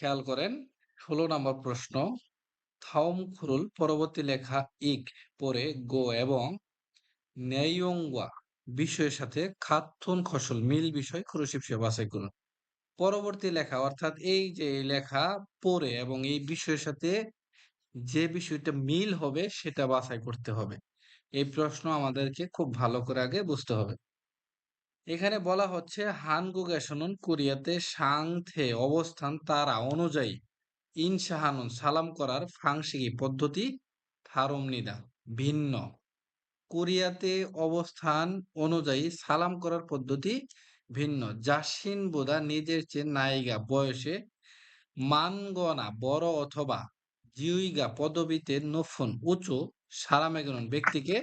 খেয়াল করেন, ষোলো নম্বর প্রশ্ন, থাওম খুরুল পরবর্তী লেখা ইক পরে গো এবং নেয়ংওয়া বিষয়ের সাথে খাতুন খসল, মিল বিষয় খুরুশিপ সে বাছাই করুন। পরবর্তী লেখা, অর্থাৎ এই যে লেখা পড়ে এবং এই বিষয়ের সাথে যে বিষয়টা মিল হবে সেটা বাছাই করতে হবে। এই প্রশ্ন আমাদেরকে খুব ভালো করে আগে বুঝতে হবে। এখানে বলা হচ্ছে, হানগুগেশনন কোরিয়াতে সাংথে অবস্থান তারা অনুযায়ী ইন ইনশাহানুন সালাম করার ফাংশিকি পদ্ধতি থারমনিদা ভিন্ন। কোরিয়াতে অবস্থান অনুযায়ী সালাম করার পদ্ধতি ভিন্ন। জাসিন বোদা নিজের চেয়ে নায়িকা বয়সে মানগনা, বড় অথবা জিউইগা পদবিতে নফুন, উঁচু সারামেগন ব্যক্তিকে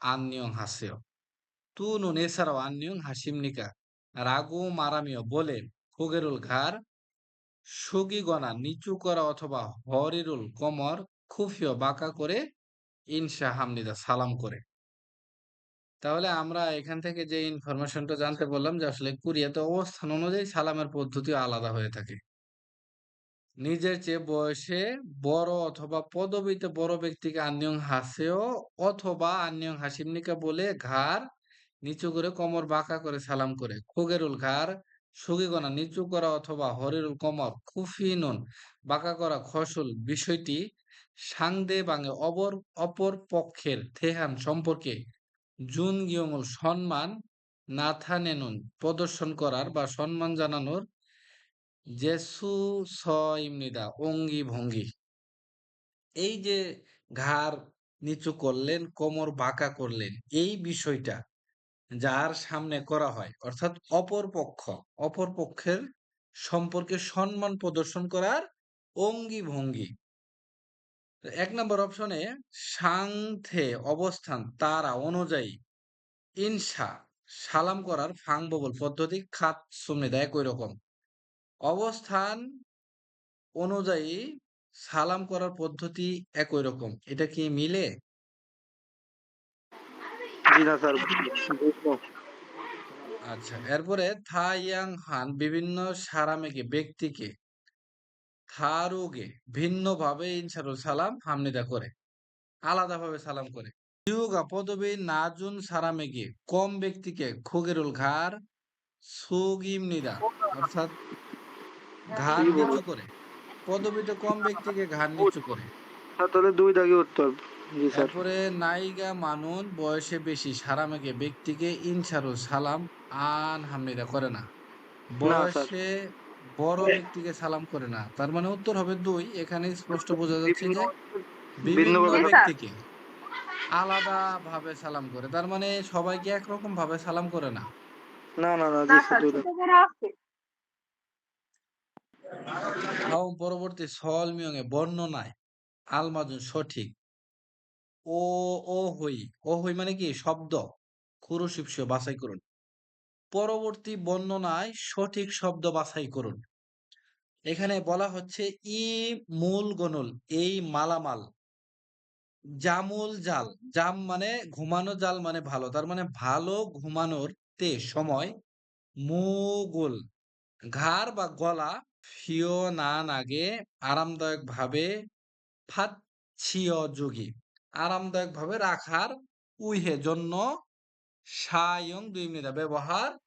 আন্নিয়ং হাসেও। তুনুন এছাড়াও আন্নিয়ং হাসিমনিকা রাগু মারামিও বলে, ফুগেরুল ঘাড়, সুগিগনা, নিচু করা অথবা হরিরুল কমর খুফিও বাঁকা করে ইনশা হামনিদা সালাম করে। তাহলে আমরা এখান থেকে যে ইনফরমেশনটা জানতে পারলাম যে আসলে কোরিয়াতে অবস্থান অনুযায়ী সালামের পদ্ধতি আলাদা হয়ে থাকে। নিজের চেয়ে বয়সে বড় অথবা পদবিতে বড় ব্যক্তিকে আন্নিয়ং হাসেও অথবা আন্নিয়ং হাসিমনিকা বলে ঘাড় নিচু করে কোমর বাঁকা করে সালাম করে। খোগেরুল ঘাড় সুগিগনা নিচু করা অথবা হরিরুল কোমর, খুফিনুন, বাঁকা করা খসুল বিষয়টি সাংদে বাঙে অপর অপর পক্ষের থেহান সম্পর্কে জুন গিয়মুল সম্মান নাথানেনুন প্রদর্শন করার বা সম্মান জানানোর জেসু স ইমনিদা অঙ্গি ভঙ্গি। এই যে ঘাড় নিচু করলেন, কোমর বাঁকা করলেন, এই বিষয়টা যার সামনে করা হয়। অর্থাৎ অপর পক্ষ, অপর পক্ষের সম্পর্কে সম্মান প্রদর্শন করার অঙ্গি ভঙ্গি এক নম্বর অপশনে সাংথে অবস্থান, তারা অনুযায়ী ইনসা, সালাম করার ফাংববল পদ্ধতি, খাত সুমিদা একই রকম অবস্থান অনুযায়ী সালাম করার পদ্ধতি একই রকম। এটা কি মিলে? জি না স্যার আচ্ছা এরপরে থা ইয়াং হান বিভিন্ন সারামেকে ব্যক্তিকে থারুগে ভিন্নভাবে ইনসারুল সালাম হামনিদা করে আলাদাভাবে সালাম করে। ইউগা পদবী নাজুন কম ব্যক্তিকে খুগেরুল সুগিমনিদা অর্থাৎ ঘাড় নিচু করে পদবীতে কম ব্যক্তিকে ঘাড় নিচু করে। তাহলে দুই দাগে উত্তর। তারপরে নাইগা মানুন বয়সে বেশি সারামেকে ব্যক্তিকে ইনসারুল সালাম আন হামনিদা করে না। বয়সে বড় ব্যক্তিকে সালাম করে না। তার মানে উত্তর হবে দুই। এখানে স্পষ্ট বোঝা যাচ্ছে যে বিভিন্ন ব্যক্তিকে আলাদা ভাবে সালাম করে। তার মানে সবাইকে একরকম ভাবে সালাম করে না। না না না পরবর্তী সল মিয়ঙে বর্ণনায় আলমাজুন সঠিক। ও ও হই ও হই মানে কি শব্দ? কুরুশিপসীয় বাছাই করুন। পরবর্তী বর্ণনায় সঠিক শব্দ বাছাই করুন। এখানে বলা হচ্ছে ই মূল গনুল, এই মালামাল। জামুল জাল, জাম মানে ঘুমানো জাল মানে ভালো, তার মানে ভালো ঘুমানোর তে সময় মুগুল। ঘাড় বা গলা ফিও না নাগে আরামদায়ক ভাবে ফাচ্ছিয় যোগী। আরামদায়ক ভাবে রাখার উইহে জন্য সায়ং দুই মিনিট ব্যবহার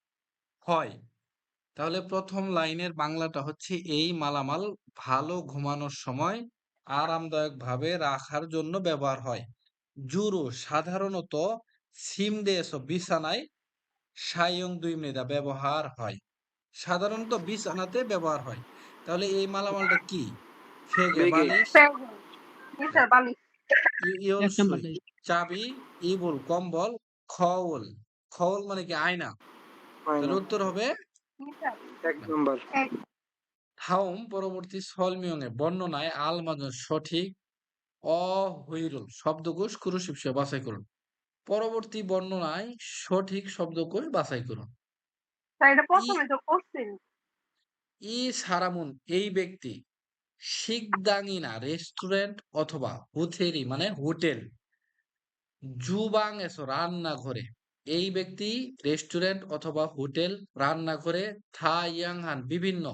হয়। তাহলে প্রথম লাইনের বাংলাটা হচ্ছে এই মালামাল ভালো ঘুমানোর সময় আরামদায়ক ভাবে রাখার জন্য ব্যবহার হয়। জুরু সাধারণত সিম দেশ ও বিছানায় সায়ং দুই মৃদা ব্যবহার হয়। সাধারণত বিছানাতে ব্যবহার হয়। তাহলে এই মালামালটা কি? বালিশ। চাবি ইবুল কম্বল খওল খওল মানে কি আয়না? তাহলে উত্তর হবে এক নম্বর হাউম পরবর্তী সলমিয়ঙে বর্ণনায় আল মাজন সঠিক অহৈরুল শব্দকোষ কুরুশিপসে বাছাই করুন। পরবর্তী বর্ণনায় সঠিক শব্দকোষ বাছাই করুন। এটা প্রথমে তো ই সারামুন এই ব্যক্তি শিকদাঙিনা রেস্টুরেন্ট অথবা হুথেরি মানে হোটেল জুবাং এসো রান্নাঘরে। এই ব্যক্তি রেস্টুরেন্ট অথবা হোটেল রান্নাঘরে থা ইয়াংহান বিভিন্ন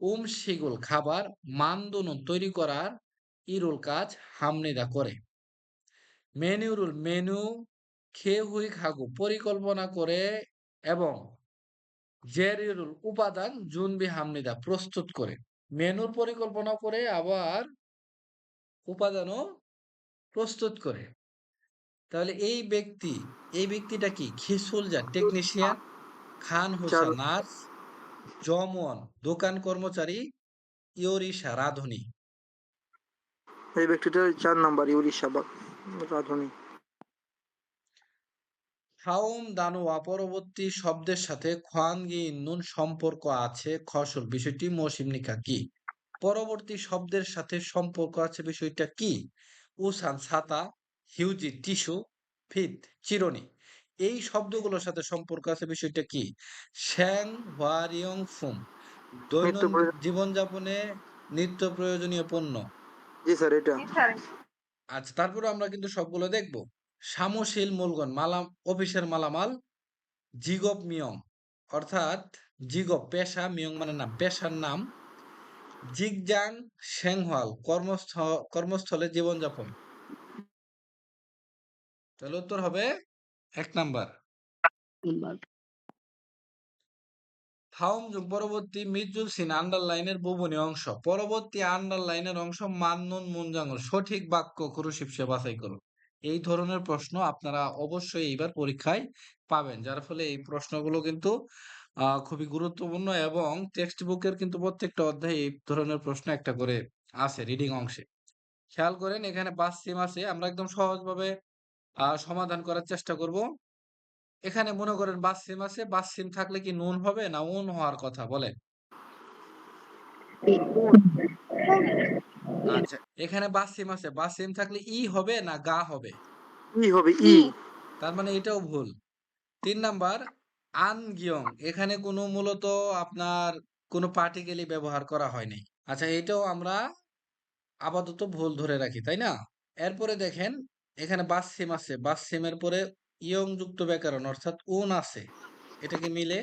উম শিগুল খাবার, মানদুনুন তৈরি করার ইরুল কাজ হামনিদা করে। মেনুরুল মেনু খেয়ে হুই খাগু পরিকল্পনা করে এবং জেরিরুল উপাদান জুনবি হামনিদা প্রস্তুত করে। মেনুর পরিকল্পনা করে আবার উপাদানও প্রস্তুত করে। তাহলে এই ব্যক্তি এই ব্যক্তিটা কি? খিসুলজা টেকনিশিয়ান? খান হোসা চার। নার্স জমন দোকান কর্মচারী ইয়োরিশা রাধুনী। এই ব্যক্তিটা চার নাম্বার ইউরিশা বা রাধুনী। হাউম দানোয়া পরবর্তী শব্দের সাথে খোয়ানগি নুন সম্পর্ক আছে খসল বিষয়টি মৌসিমনিকা কি? পরবর্তী শব্দের সাথে সম্পর্ক আছে বিষয়টা কি? উসান ছাতা হিউজি টিস্যু ফিত চিরনি। এই শব্দগুলোর সাথে সম্পর্ক আছে বিষয়টা কি? শ্যাং হোয়ারিয়ং ফুম। দৈনন্দিন জীবনযাপনে নিত্য প্রয়োজনীয় পণ্য। জি স্যার এটা। আচ্ছা তারপরে আমরা কিন্তু সবগুলো দেখব। সামশীল মূলগণ মালাম অফিসের মালামাল জিগপ মিয়ং অর্থাৎ জিগপ পেশা মিয়ং মানে নাম পেশার নাম জিগজাং সেংহওয়াল কর্মস্থ কর্মস্থলে জীবনযাপন। তাহলে উত্তর হবে এক নাম্বার। থাউম যুগ পরবর্তী মিজুল সিন আন্ডারলাইনের বুবনী অংশ। পরবর্তী আন্ডারলাইনের অংশ মান্নুন মুনজাঙ্গল। সঠিক বাক্য কুরুশিপসে বাছাই করুন এই ধরনের প্রশ্ন আপনারা অবশ্যই এইবার পরীক্ষায় পাবেন। যার ফলে এই প্রশ্নগুলো কিন্তু খুবই গুরুত্বপূর্ণ এবং টেক্সট বুকের কিন্তু প্রত্যেকটা অধ্যায়ে এই ধরনের প্রশ্ন একটা করে আছে রিডিং অংশে। খেয়াল করেন, এখানে পাঁচ সিম আছে, আমরা একদম সহজভাবে সমাধান করার চেষ্টা করব। এখানে মনে করেন বাস সিম আছে বাস সিম থাকলে কি নুন হবে না উন হওয়ার কথা বলেন? আচ্ছা এখানে বাস সিম আছে বাস সিম থাকলে ই হবে না গা হবে? ই হবে ই। তার মানে এটাও ভুল। তিন নাম্বার আনগিয়ং এখানে কোনো মূলত আপনার কোনো পার্টিকেলি ব্যবহার করা হয়নি। আচ্ছা এটাও আমরা আপাতত ভুল ধরে রাখি তাই না? এরপরে দেখেন এখানে বাস সিম আছে বাস সিমের পরে ইয়ং যুক্ত ব্যাকরণ অর্থাৎ উন আছে। এটাকে মিলে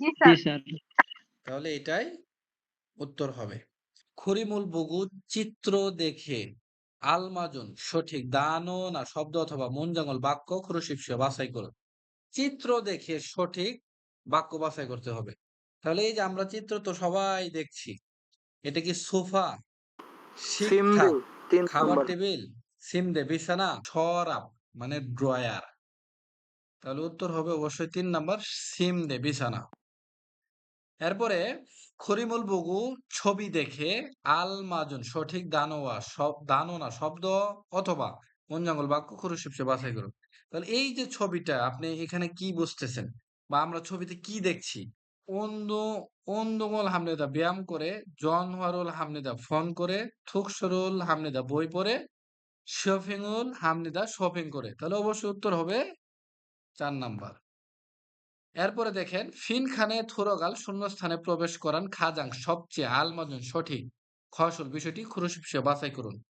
জি স্যার। তাহলে এটাই উত্তর হবে। খরিমুল বুগু চিত্র দেখে আলমাজুন সঠিক দানো না শব্দ অথবা মুনজাঙ্গল বাক্য খুরশিপসে বাছাই করুন। চিত্র দেখে সঠিক বাক্য বাছাই করতে হবে। তাহলে এই যে আমরা চিত্র তো সবাই দেখছি এটা কি সোফা? খাবার টেবিল সিমদে বিছানা সরাব মানে ড্রয়ার। তাহলে উত্তর হবে অবশ্যই তিন নাম্বার সিমদে বিছানা। এরপরে খরিমুল বগু ছবি দেখে আল মাজুন সঠিক দানোয়া সব দানোনা শব্দ অথবা মঞ্জাঙ্গল বাক্য খুরুশিপসে বাছাই করুন তাহলে এই যে ছবিটা আপনি এখানে কি বুঝতেছেন বা আমরা ছবিতে কি দেখছি? অন্দ অন্দমল হামনেদা ব্যায়াম করে জনওয়ারুল হামনেদা ফোন করে, থুকসরুল হামনেদা বই পড়ে শফিংউল হামনেদা শপিং করে। তাহলে অবশ্যই উত্তর হবে চার নাম্বার। এরপরে দেখেন, ফিন খানে থুরগাল শূন্যস্থানে প্রবেশ করান খাজাং। সবচেয়ে আলমাজন সঠিক খসল বিষয়টি খুরুশিপসে বাছাই করুন।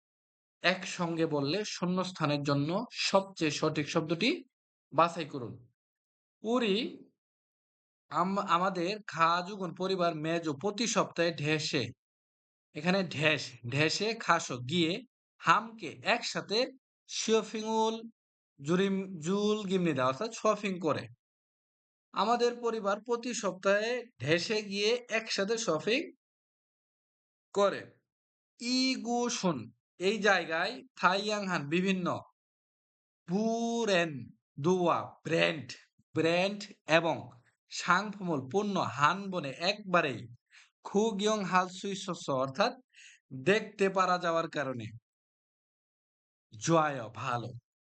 একসঙ্গে বললে শূন্যস্থানের জন্য সবচেয়ে সঠিক শব্দটি বাছাই করুন। উরি, আম- আমাদের খাজুগুন পরিবার মেজো প্রতি সপ্তাহে ঢেসে, এখানে ঢেস, ঢেসে খাসো, গিয়ে হামকে একসাথে শিওফিংউল জুরিম, জুল গিমনিদা অর্থাৎ শপিং করে। আমাদের পরিবার প্রতি সপ্তাহে ঢেসে গিয়ে একসাথে শপিং করে। ইগুশুন এই জায়গায় থাইয়াংহান বিভিন্ন বুরেন দুয়া ব্র্যান্ড ব্র্যান্ড এবং সাংফমল পণ্য হান বনে একবারেই খুগিয়ং হাল সুইসস অর্থাৎ দেখতে পারা যাওয়ার কারণে। জয় ভালো।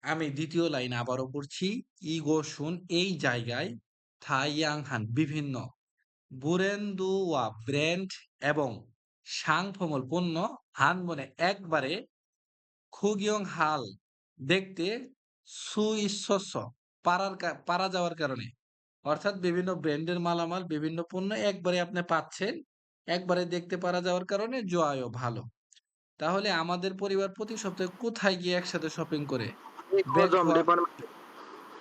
আমি দ্বিতীয় লাইন আবারও পড়ছি। ইগো শুন এই জায়গায় থাইয়াংহান বিভিন্ন। বুরেন্দু ওয়া ব্র্যান্ড এবং সাংফমল পণ্য হান বনে একবারে খুগিয়ং হাল দেখতে সুইস্বস্ব পারার পারা যাওয়ার কারণে। অর্থাৎ বিভিন্ন ব্র্যান্ডের মালামাল বিভিন্ন পণ্য একবারে আপনি পাচ্ছেন একবারে দেখতে পারা যাওয়ার কারণে জয়ও ভালো। তাহলে আমাদের পরিবার প্রতি সপ্তাহে কোথায় গিয়ে একসাথে শপিং করে?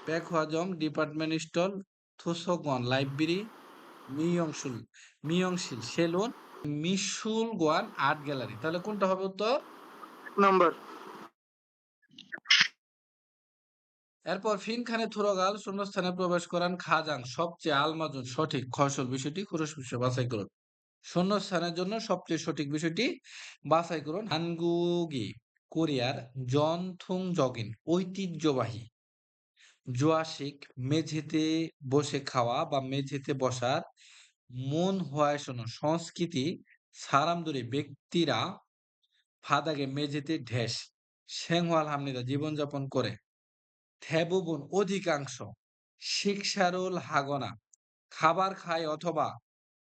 ব্যাক হজম ডিপার্টমেন্ট স্টল থুসকন লাইব্রেরি মিয়ংশুল মিয়ংশিল সেলুন মিশুল গোয়ান আর্ট গ্যালারি। তাহলে কোনটা হবে উত্তর? নাম্বার। এরপর ফিনখানে থুরগাল শূন্যস্থানে প্রবেশ করান খাজাং। সবচেয়ে আলমাজুন সঠিক খসল বিষয়টি খুরস বিষয় বাছাই করুন। শূন্যস্থানের জন্য সবচেয়ে সঠিক বিষয়টি বাছাই করুন। হানগুগি কোরিয়ার জনথুং জগিন ঐতিহ্যবাহী। জোয়াশিক মেঝেতে বসে খাওয়া বা মেঝেতে বসার মন হওয়াশনো সংস্কৃতি সারামদুরি ব্যক্তিরা ফাদাগে মেঝেতে ঢেস সেংওয়াল হামনিদা জীবনযাপন করে। থেবুবুন অধিকাংশ শিক্ষারুল হাগনা, খাবার খায় অথবা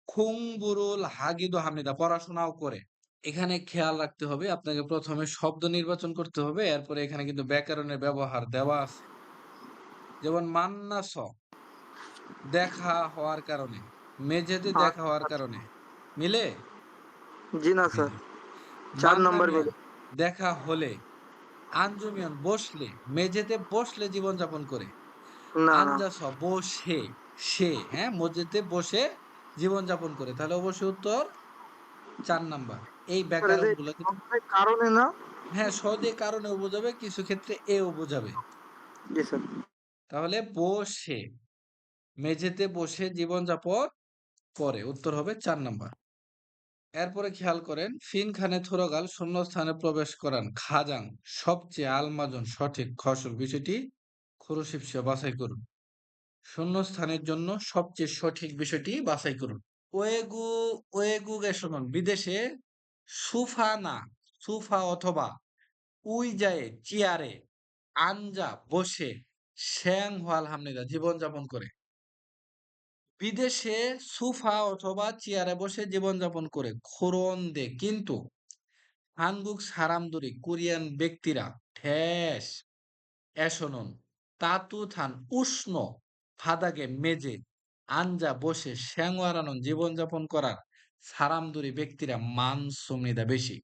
খুংবুরুল হাগিদু হামনিদা পড়াশোনাও করে। এখানে খেয়াল রাখতে হবে, আপনাকে প্রথমে শব্দ নির্বাচন করতে হবে, এরপরে এখানে কিন্তু ব্যাকরণের ব্যবহার দেওয়া আছে। যেমন মান্নাস দেখা হওয়ার কারণে মেঝেতে দেখা হওয়ার কারণে। মিলে? জি না স্যার। চার নম্বর মিলে দেখা হলে আঞ্জুমিয়ান বসলে মেঝেতে বসলে জীবনযাপন করে। না না। আঞ্জাস বসে সে হ্যাঁ মেঝেতে বসে জীবনযাপন করে। তাহলে অবশ্যই উত্তর চার নাম্বার। এই ব্যাকরণগুলো কারণে না? হ্যাঁ সহজে কারণেও বোঝাবে কিছু ক্ষেত্রে এও বোঝাবে। জি স্যার। তাহলে বসে, মেঝেতে বসে জীবনযাপন করে। উত্তর হবে চার নাম্বার। এরপরে খেয়াল করেন, ফিন খানে থুরগাল শূন্যস্থানে প্রবেশ করান। খাজাং, সবচেয়ে আলমাজন, সঠিক খসল বিষয়টি খুরুশিপসে বাছাই করুন। শূন্যস্থানের জন্য সবচেয়ে সঠিক বিষয়টি বাছাই করুন। ওয়েগু ওয়েগু গেশনন বিদেশে সুফা না সুফা অথবা উইজায়ে, চেয়ারে, আঞ্জা বসে শ্যাং হোয়াল হামনিদা জীবনযাপন করে। বিদেশে সোফা অথবা চেয়ারে বসে জীবনযাপন করে খোরন্দে কিন্তু হানগুক সারামদুরি, কোরিয়ান ব্যক্তিরা, ঠেস এসনন তাতু থান, উষ্ণ ফাদাগে মেজে আঞ্জা বসে শ্যাংওয়ারানন জীবনযাপন করার সারামদুরি ব্যক্তিরা মান সুমনিদা বেশি।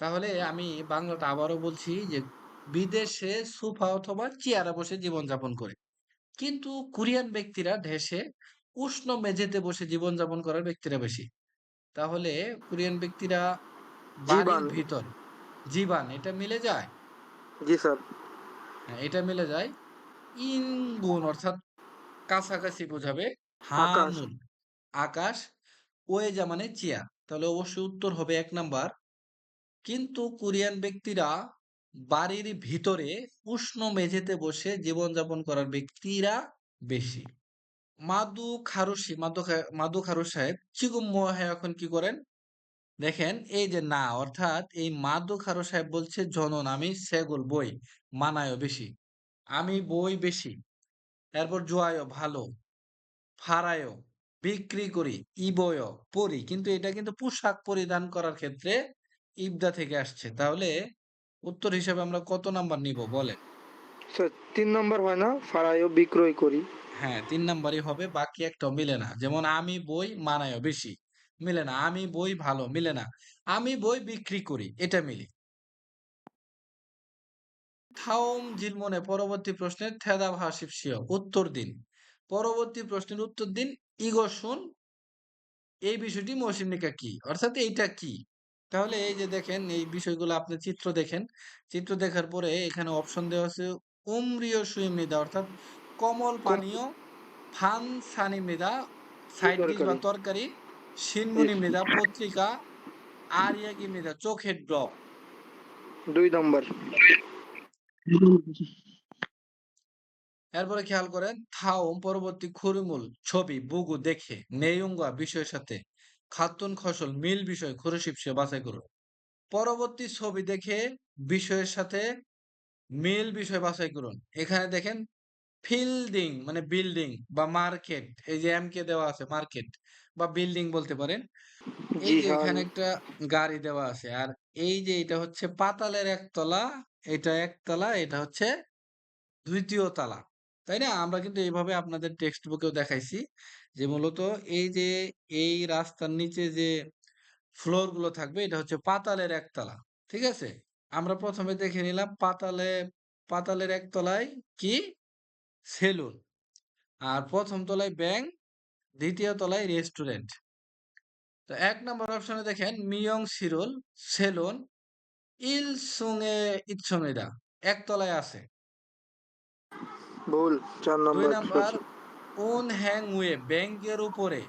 তাহলে আমি বাংলাটা আবারও বলছি যে বিদেশে সোফা অথবা চেয়ারে বসে জীবনযাপন করে। কিন্তু কোরিয়ান ব্যক্তিরা দেশে উষ্ণ মেঝেতে বসে জীবনযাপন করার ব্যক্তিরা বেশি। তাহলে কোরিয়ান ব্যক্তিরা বাড়ির ভিতর জীবান এটা মিলে যায়? জি স্যার। হ্যাঁ এটা মিলে যায়। ইনগুন অর্থাৎ কাছাকাছি বোঝাবে আকাশ। হানুন আকাশ ওয়েজা মানে চেয়ার। তাহলে অবশ্যই উত্তর হবে এক নাম্বার। কিন্তু কোরিয়ান ব্যক্তিরা বাড়ির ভিতরে উষ্ণ মেঝেতে বসে জীবনযাপন করার ব্যক্তিরা বেশি। মাদু খারুসি মাদু খা- মাদু খারুস সাহেব চিগুম মোহে এখন কি করেন? দেখেন, এই যে না, অর্থাৎ এই মাদু খারু সাহেব বলছে, জনন, আমি সেগুল, বই মানায় বেশি, আমি বই বেশি এরপর জোয়ায় ভালো ফারায় বিক্রি করি ইবয় পরি কিন্তু এটা কিন্তু পোশাক পরিধান করার ক্ষেত্রে ইবদা থেকে আসছে। তাহলে উত্তর হিসেবে আমরা কত নাম্বার নিব বলেন? স্যার তিন নম্বর হয় না? ফারাইও বিক্রয় করি। হ্যাঁ তিন নাম্বারই হবে বাকি একটা মিলে না। যেমন আমি বই মানায় বেশি। মিলে না। আমি বই ভালো মিলে না। আমি বই বিক্রি করি এটা মিলে। থাওম জিলমনে পরবর্তী প্রশ্নের থেদা ভাষিপসিয় উত্তর দিন। পরবর্তী প্রশ্নের উত্তর দিন ইগোশুন এই বিষয়টি মৌসুমিকা কি? অর্থাৎ এইটা কি? তাহলে এই যে দেখেন এই বিষয়গুলো আপনি চিত্র দেখেন। চিত্র দেখার পরে এখানে অপশন দেওয়া আছে উমরিয় সুইমৃদা অর্থাৎ কমল পানীয় ফান সানি মৃদা সাইড ডিশ বা তরকারি? সিনমুনি মৃদা পত্রিকা আরিয়াগি মৃদা চোখের ড্রপ। দুই নম্বর। এরপরে খেয়াল করেন থাও পরবর্তী খুরমুল ছবি বুগু দেখে নেয়ুঙ্গা বিষয়ের সাথে। খাতুন খসল মিল বিষয় খুরুশিপসে বাছাই করুন। পরবর্তী ছবি দেখে বিষয়ের সাথে মিল বিষয় বাছাই করুন। এখানে দেখেন ফিল্ডিং মানে বিল্ডিং বা মার্কেট এই যে এম কে দেওয়া আছে মার্কেট বা বিল্ডিং বলতে পারেন। এই যে এখানে একটা গাড়ি দেওয়া আছে আর এই যে এটা হচ্ছে পাতালের একতলা এটা একতলা এটা হচ্ছে দ্বিতীয় তালা। তাই না? আমরা কিন্তু এইভাবে আপনাদের টেক্সট বুকেও দেখাইছি। যে মূলত এই যে এই রাস্তার নিচে যে ফ্লোরগুলো থাকবে এটা হচ্ছে পাতালের একতলা ঠিক আছে? আমরা প্রথমে দেখে নিলাম পাতালে পাতালের একতলায় কি? সেলুন। আর প্রথম তলায় ব্যাংক দ্বিতীয় তলায় রেস্টুরেন্ট। তো এক নম্বর অপশনে দেখেন মিয়ং সিরুল সেলুন ইল সুঙে ইচ্ছমিদা একতলায় আছে। ভুল চার নাম্বার উন হ্যাং ওয়ে ব্যাংকের উপরে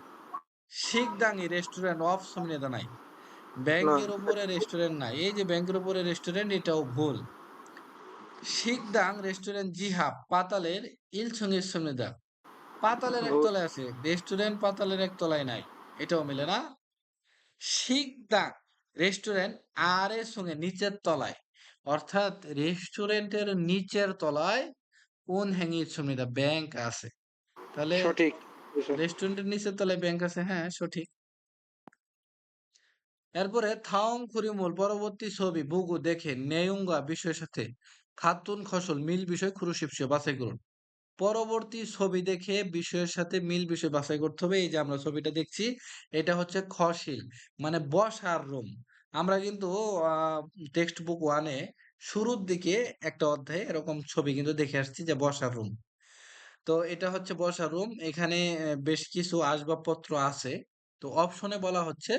শিখদাঙ্গি রেস্টুরেন্ট অফ সমিনেদা নাই ব্যাংকের উপরে রেস্টুরেন্ট নাই। এই যে ব্যাংকের উপরে রেস্টুরেন্ট এটাও ভুল। শিখদাং রেস্টুরেন্ট জিহা পাতালের ইলসঙ্গের সমিনেদা পাতালের এক তলায় আছে। রেস্টুরেন্ট পাতালের এক তলায় নাই। এটাও মিলে না। শিখদাং রেস্টুরেন্ট আর এর সঙ্গে নিচের তলায়। অর্থাৎ রেস্টুরেন্টের নিচের তলায় কোন হ্যাঙ্গির সমিদা ব্যাংক আছে। তাহলে সঠিক রেস্টুরেন্টের নিচের তলায় ব্যাংক আছে হ্যাঁ সঠিক। এরপরে থাওং খুরিমুল পরবর্তী ছবি বুগু দেখে নেয়ুঙ্গা বিষয়ের সাথে খাতুন খসল মিল বিষয় খুরুশিপসীয় বাছাই করুন। পরবর্তী ছবি দেখে বিষয়ের সাথে মিল বিষয় বাছাই করতে হবে এই যে আমরা ছবিটা দেখছি এটা হচ্ছে খসিল মানে বসার রুম। আমরা কিন্তু টেক্সট বুক ওয়ানে শুরুর দিকে একটা অধ্যায়ে এরকম ছবি কিন্তু দেখে আসছি যে বসার রুম। তো এটা হচ্ছে বসার রুম এখানে বেশ কিছু আসবাবপত্র আছে। তো অপশনে বলা হচ্ছে,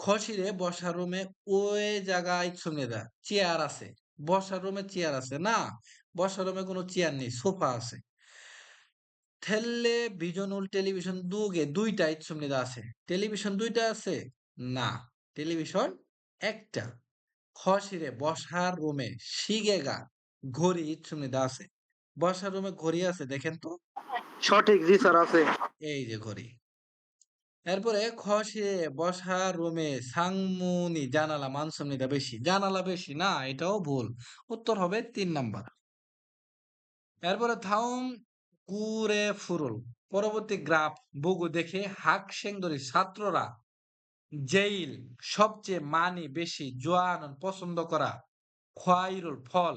খসিরে বসার রুমে ওই জায়গায় সুমেদা চেয়ার আছে। বসার রুমে চেয়ার আছে। না, বসার রুমে কোনো চেয়ার নেই সোফা আছে। থেললে ভিজনুল টেলিভিশন দুগে দুইটা ইচ্ছুমনিদা আছে। টেলিভিশন দুইটা আছে? না টেলিভিশন একটা। খসিরে বসার রুমে শিগেগা ঘড়ি ইচ্ছুমনিদা আছে। বসার রুমে ঘড়ি আছে দেখেন তো। সঠিক জি স্যার আছে। এই যে ঘড়ি। এরপরে খসে বসার রুমে সাংমুনি জানালা মানসুমনিদা বেশি। জানালা বেশি না এটাও ভুল। উত্তর হবে তিন নাম্বার। এরপরে থাউম কুরে ফুরুল। পরবর্তী গ্রাফ বুগু দেখে হাক সেংদরি ছাত্ররা জেইল সবচেয়ে মানি বেশি জোয়ান পছন্দ করা খোয়াইরুল ফল।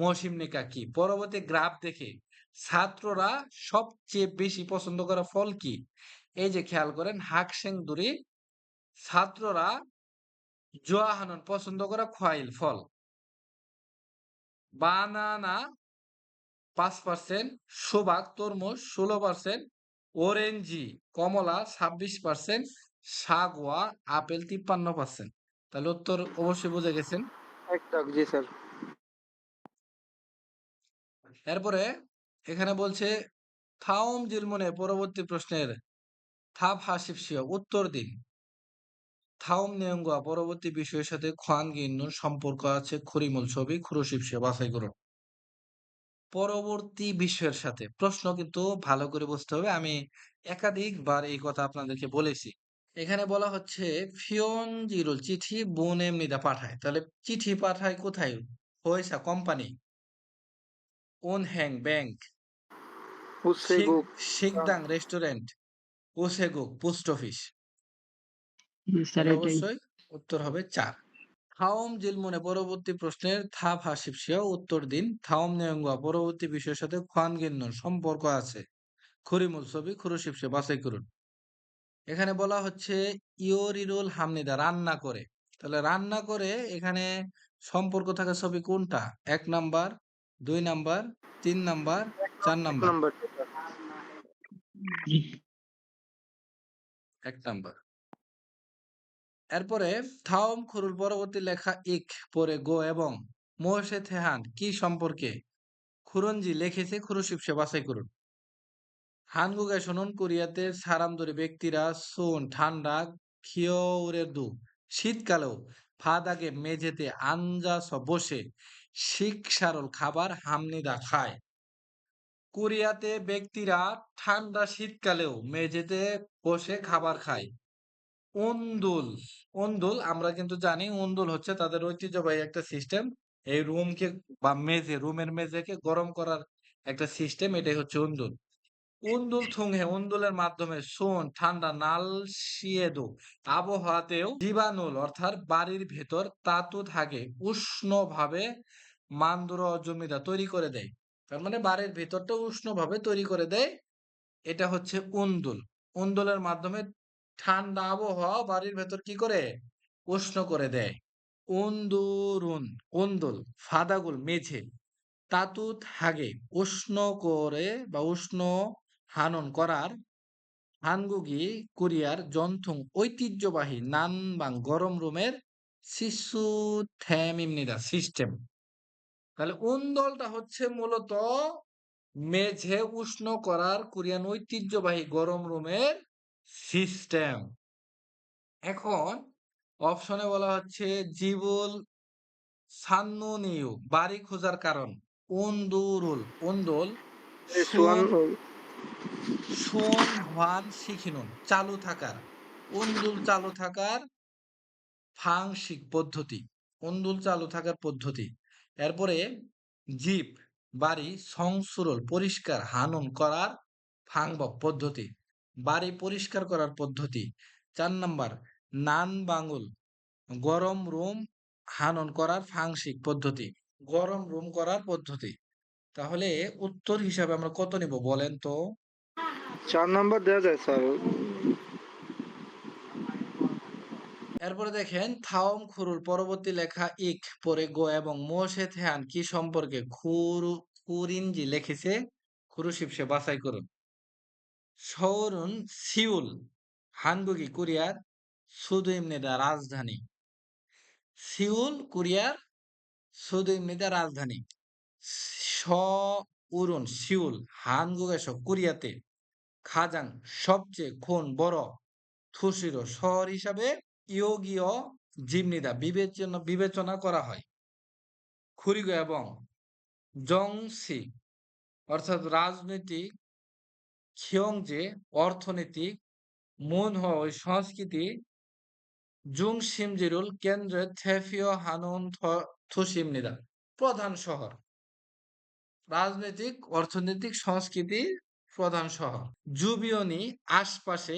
মৌসিমনিকা কি? পরবর্তী গ্রাফ দেখে। ছাত্ররা সবচেয়ে বেশি পছন্দ করা ফল কি? এই যে খেয়াল করেন, হাক সেংদুরি ছাত্ররা জোয়াহানন পছন্দ করা খোয়াইল ফল। বানানা পাঁচ পার্সেন্ট সুবাক তরমুজ ষোলো পার্সেন্ট অরেঞ্জি কমলা ছাব্বিশ পার্সেন্ট সাগোয়া আপেল তিপ্পান্ন পার্সেন্ট তাহলে উত্তর অবশ্যই বুঝে গেছেন? একটা জি স্যার। এরপরে এখানে বলছে থাউম জিলমনে পরবর্তী প্রশ্নের থাপ হাসিপসিও উত্তর দিন। থাউম নেয়ঙ্গুয়া পরবর্তী বিষয়ের সাথে খোয়ান গিন্নুর সম্পর্ক আছে খরিমুল ছবি খুরুশিপসিও বাছাই করুন। পরবর্তী বিষয়ের সাথে প্রশ্ন কিন্তু ভালো করে বুঝতে হবে, আমি একাধিকবার এই কথা আপনাদেরকে বলেছি। এখানে বলা হচ্ছে ফিওন জিরুল চিঠি বোন এমনিদা পাঠায়। তাহলে চিঠি পাঠায় কোথায়? হয়েছে কোম্পানি। ওন হ্যাং ব্যাংক শিকদাং রেস্টুরেন্ট ওসেগুক পোস্ট অফিস অবশ্যই উত্তর হবে চার। থাওম জিলমনে পরবর্তী প্রশ্নের থাপ হাসিপসিয়া উত্তর দিন। থাওম নেয়ঙ্গুয়া পরবর্তী বিষয়ের সাথে খান গিন্নর সম্পর্ক আছে। খরিমুল ছবি খুরুশিপসে বাছাই করুন। এখানে বলা হচ্ছে ইয়োরিরুল হামনিদা রান্না করে। তাহলে রান্না করে এখানে সম্পর্ক থাকা ছবি কোনটা? এক নাম্বার দুই নাম্বার তিন নাম্বার চার নাম্বার। এক নাম্বার। এরপরে থাওম খুরুল পরবর্তী লেখা ইক পরে গো এবং মোহসে থেহান কি সম্পর্কে? খুরঞ্জি লিখেছে খুরুশিপসে বাছাই করুন। হানগুগে শুনুন কোরিয়াতে সারামদরি ব্যক্তিরা সোন ঠান্ডা খিওরের দু শীতকালেও ফাদাগে মেঝেতে আঞ্জাস বসে। শিক সারল খাবার হামনিদা খায়। কোরিয়াতে ব্যক্তিরা ঠান্ডা শীতকালেও মেঝেতে বসে খাবার খায়। উন্দুল উন্দুল আমরা কিন্তু জানি উন্দুল হচ্ছে তাদের ঐতিহ্যবাহী একটা সিস্টেম এই রুমকে বা মেঝে, রুমের মেঝেকে গরম করার একটা সিস্টেম এটাই হচ্ছে উন্দুল উন্দুল থুংহে, উন্দুলের মাধ্যমে সোন, ঠান্ডা নাল শিয়েদু আবহাওয়াতেও জীবাণুল অর্থাৎ বাড়ির ভেতর তাতু থাকে, উষ্ণভাবে মান্দুর জমিদা তৈরি করে দেয়। তার মানে বাড়ির ভেতরটা উষ্ণভাবে তৈরি করে দেয়, এটা হচ্ছে উন্দুল। উন্দুলের মাধ্যমে ঠান্ডা আবহাওয়া বাড়ির ভেতর কি করে? উষ্ণ করে দেয়। উন্দুরুন, উন্দুল, ফাদাগুল, মেঝে তাতুত হাগে উষ্ণ করে বা উষ্ণ হানন করার হানগুগি কোরিয়ার জন্থুং ঐতিহ্যবাহী নান বাং গরম রুমের শিশু থ্যামিমনিদা সিস্টেম। তাহলে উন দলটা হচ্ছে মূলত মেঝে উষ্ণ করার কোরিয়ান ঐতিহ্যবাহী গরম রুমের সিস্টেম। এখন অপশনে বলা হচ্ছে জীবুল সান্নুনিউ বাড়ি খোঁজার কারণ। উন্দুরুল উন্দুল সুন হোয়ান শিখিনুন চালু থাকার। উন্দুল চালু থাকার ফাংশিক পদ্ধতি। উন্দুল চালু থাকার পদ্ধতি। এরপরে জিপ, বাড়ি সংসুরল, পরিষ্কার, হানুন করার ফাংবক পদ্ধতি। বাড়ি পরিষ্কার করার পদ্ধতি। চার নাম্বার, নান বাঙুল, গরম রুম হানন করার ফাংশিক পদ্ধতি। গরম রুম করার পদ্ধতি। তাহলে উত্তর হিসাবে আমরা কত নিব বলেন তো? চার নাম্বার দেওয়া যায় স্যার। এরপরে দেখেন থাওম খুরুল পরবর্তী লেখা ইক পরে গো এবং মোশে থেহান কি সম্পর্কে খুরু কুরিনজি লিখেছে? খুরুশিপসে বাছাই করুন। সৌরুন সিউল হানগুগি কোরিয়ার সুদুইমনিদা রাজধানী। সিউল কোরিয়ার সুদুইমনিদা রাজধানী। উরুন সিউল হানগুগেস কোরিয়াতে খাজাং সবচেয়ে খুন বড় থুসিরো শহর হিসাবে ইয়োগীয় জিমনিদা বিবেচনা বিবেচনা করা হয়। খুরিগো এবং জংসি অর্থাৎ রাজনৈতিক খিয়ংজে অর্থনৈতিক মন ওই সংস্কৃতি জুং সিমজিরুল কেন্দ্রে থেফিও হানুন থুসিমনিদা প্রধান শহর। রাজনৈতিক, অর্থনৈতিক সংস্কৃতির প্রধান শহর। জুবিয়নি আশপাশে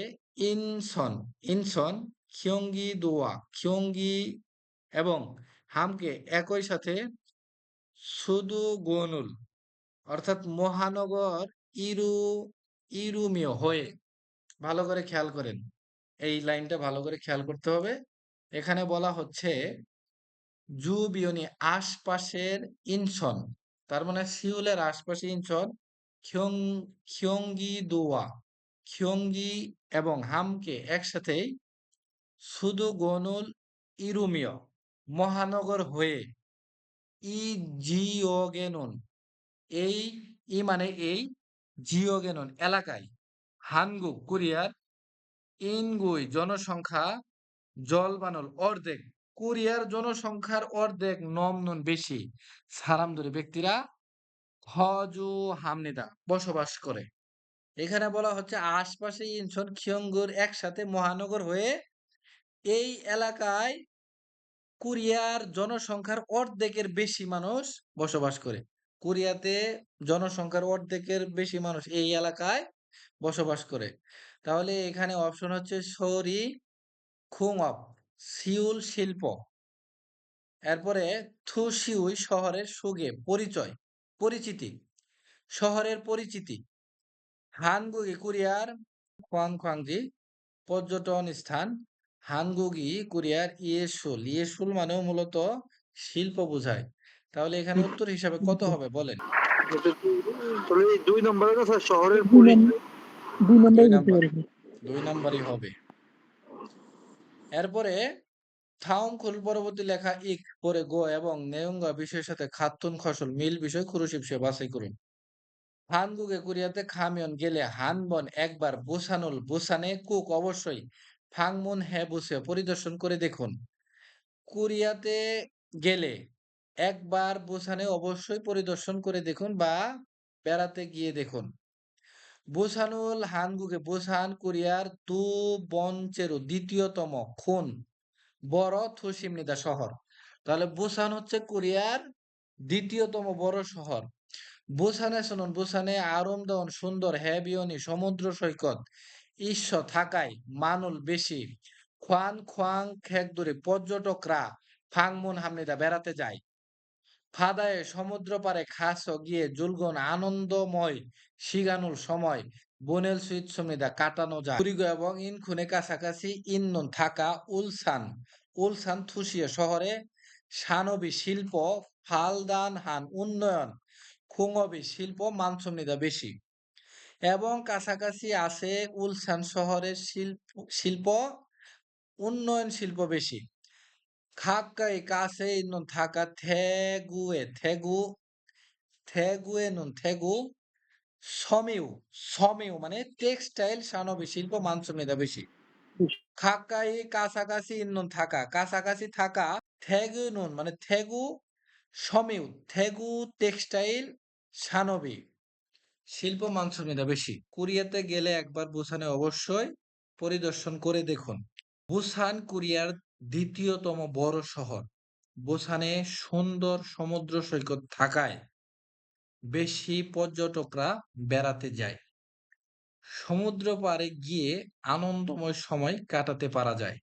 ইনসন ইনসন খিয়ঙ্গি দোয়া খিয়ঙ্গি এবং হামকে একই সাথে সুদু গনুল অর্থাৎ মহানগর ইরু ইরুমিও হয়ে ভালো করে খেয়াল করেন। এই লাইনটা ভালো করে খেয়াল করতে হবে। এখানে বলা হচ্ছে, জুবিয়নি আশপাশের ইনসন তার মানে সিউলের আশপাশে ইনসন খিয়ং দোয়া খিয়ঙ্গি এবং হামকে একসাথে সুদু গনুল ইরুমিয় মহানগর হয়ে ই জিওগেনুন এই ই মানে এই জিওগেনুন এলাকায় হানগুক কোরিয়ার ইনগুই জনসংখ্যা জলবানল অর্ধেক কোরিয়ার জনসংখ্যার অর্ধেক নমনুন বেশি। সারামদুরি ব্যক্তিরা হজু হামনিদা বসবাস করে। এখানে বলা হচ্ছে আশপাশে ইনসন খিয়ঙ্গুর একসাথে মহানগর হয়ে এই এলাকায় কোরিয়ার জনসংখ্যার অর্ধেকের বেশি মানুষ বসবাস করে। কোরিয়াতে জনসংখ্যার অর্ধেকের বেশি মানুষ এই এলাকায় বসবাস করে। তাহলে এখানে অপশন হচ্ছে সরি খুংঅপ সিউল শিল্প। এরপরে থুসিউই শহরের সুগে পরিচয় পরিচিতি। শহরের পরিচিতি। হানগুগি কোরিয়ার খোয়াংখোয়াংজি পর্যটন স্থান। হানগুগি কোরিয়ার ইয়েসুল। ইয়েসুল মানেও মূলত শিল্প বোঝায়। তাহলে এখানে উত্তর হিসাবে কত হবে বলেন? দুই নম্বরে না স্যার শহরের দুই নাম্বারই হবে। এরপরে থাউম খুল পরবর্তী লেখা ইক পরে গো এবং নেয়ঙ্গা বিষয়ের সাথে খাতুন ফসল মিল বিষয় খুরুশিপসে বাছাই করুন। হানগুগে কোরিয়াতে খামিয়ন গেলে হানবন একবার বুসানুল বুসানে কুক অবশ্যই ফাংমুন হে বুসে পরিদর্শন করে দেখুন। কোরিয়াতে গেলে একবার বুসানে অবশ্যই পরিদর্শন করে দেখুন বা বেড়াতে গিয়ে দেখুন। বুসানুল হানগুগে বোসান কোরিয়ার তু বনচেরু দ্বিতীয়তম খুন বড় থুসিমনিদা শহর। তাহলে বোসান হচ্ছে কোরিয়ার দ্বিতীয়তম বড় শহর। বুসানে শুনুন বুসানে আরামদায়ক সুন্দর হ্যাবিয়নি সমুদ্র সৈকত। ঈশ্ব থাকায় মানুল বেশি। খোয়ান খোয়াং খেকদুরি পর্যটকরা ফাংমুন হামনিদা বেড়াতে যায়। ফাদায়ে সমুদ্র পারে খাস গিয়ে জুলগন আনন্দময় শিগানুল সময়, বনেল সুইট সমিদা কাটানো যায়। কুরিগো এবং ইনখুনে কাছাকাছি ইন্নুন থাকা উলসান উলসান থুসিয়া শহরে সানবি শিল্প, ফালদান হান উন্নয়ন, খুঙবি শিল্প মানসুমনিদা বেশি। এবং কাছাকাছি আছে উলসান শহরের শিল্প শিল্প, উন্নয়ন শিল্প বেশি। 가까이 가세 있는 다가 태구에 태구 태구에는 태구 섬유 섬유 মানে টেক্সটাইল 산업이 শিল্প 많습니다 বেশি 가까이 কাছাকাছি 있는 다가 কাছাকাছি থাকা 태구는 মানে 태구 섬유 태구 টেক্সটাইল 산업이 শিল্প 많습니다 বেশি কোরিয়াতে গেলে একবার বুসানে অবশ্যই পরিদর্শন করে দেখুন বুসান কোরিয়ার দ্বিতীয়তম বড় শহর। বুসানে সুন্দর সমুদ্র সৈকত থাকায় বেশি পর্যটকরা বেড়াতে যায়। সমুদ্র পাড়ে গিয়ে আনন্দময় সময় কাটাতে পারা যায়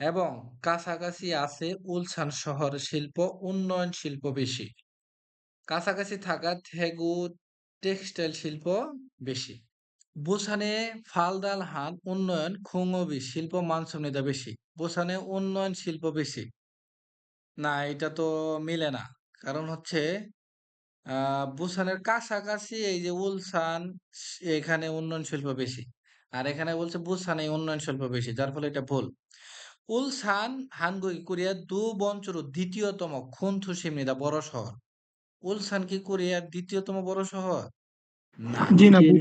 এবং কাছাকাছি আছে উলসান শহর শিল্প, উন্নয়ন শিল্প বেশি। কাছাকাছি থাকা থেগু টেক্সটাইল শিল্প বেশি। বুসানে ফালদাল হান উন্নয়ন খুঙবি শিল্প মানসম্যতা বেশি। বুসানে উন্নয়ন, শিল্প বেশি। না, এটা তো মিলে না। কারণ হচ্ছে বুসানের কাছাকাছি এই যে উলসান, এখানে উন্নয়ন শিল্প বেশি। আর এখানে বলছে বুসানে উন্নয়ন শিল্প বেশি, যার ফলে এটা ভুল। উলসান হানগুই কোরিয়ার দু বঞ্চর দ্বিতীয়তম খুনথুসিমনিদা বড় শহর। উলসান কি কোরিয়ার দ্বিতীয়তম বড় শহর? জি না জি।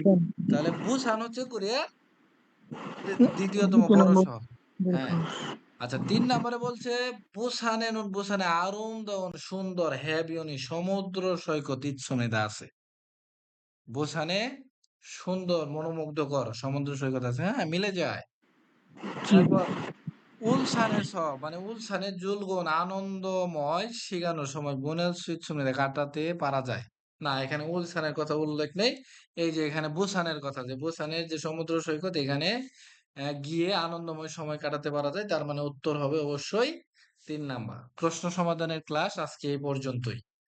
তাহলে বুসান হচ্ছে দ্বিতীয়তম বড় শহর। হ্যাঁ। আচ্ছা তিন নম্বরে বলছে বুসানে নুন বুসানে সুন্দর হ্যাবিয়নি সমুদ্র সৈকত ইৎসনিদা আছে। বুসানে সুন্দর মনোমুগ্ধকর সমুদ্র সৈকত আছে হ্যাঁ মিলে যায়। তারপর উলসানে সব মানে উলসানে জুলগুন আনন্দময় শিখানোর সময় বনের ইৎসনিদা কাটাতে পারা যায়। না, এখানে উলসানের কথা উল্লেখ নেই। এই যে এখানে বুসানের কথা, যে বুসানের যে সমুদ্র সৈকত, এখানে গিয়ে আনন্দময় সময় কাটাতে পারা যায়। তার মানে উত্তর হবে অবশ্যই তিন নাম্বার। প্রশ্ন সমাধানের ক্লাস আজকে এই পর্যন্তই।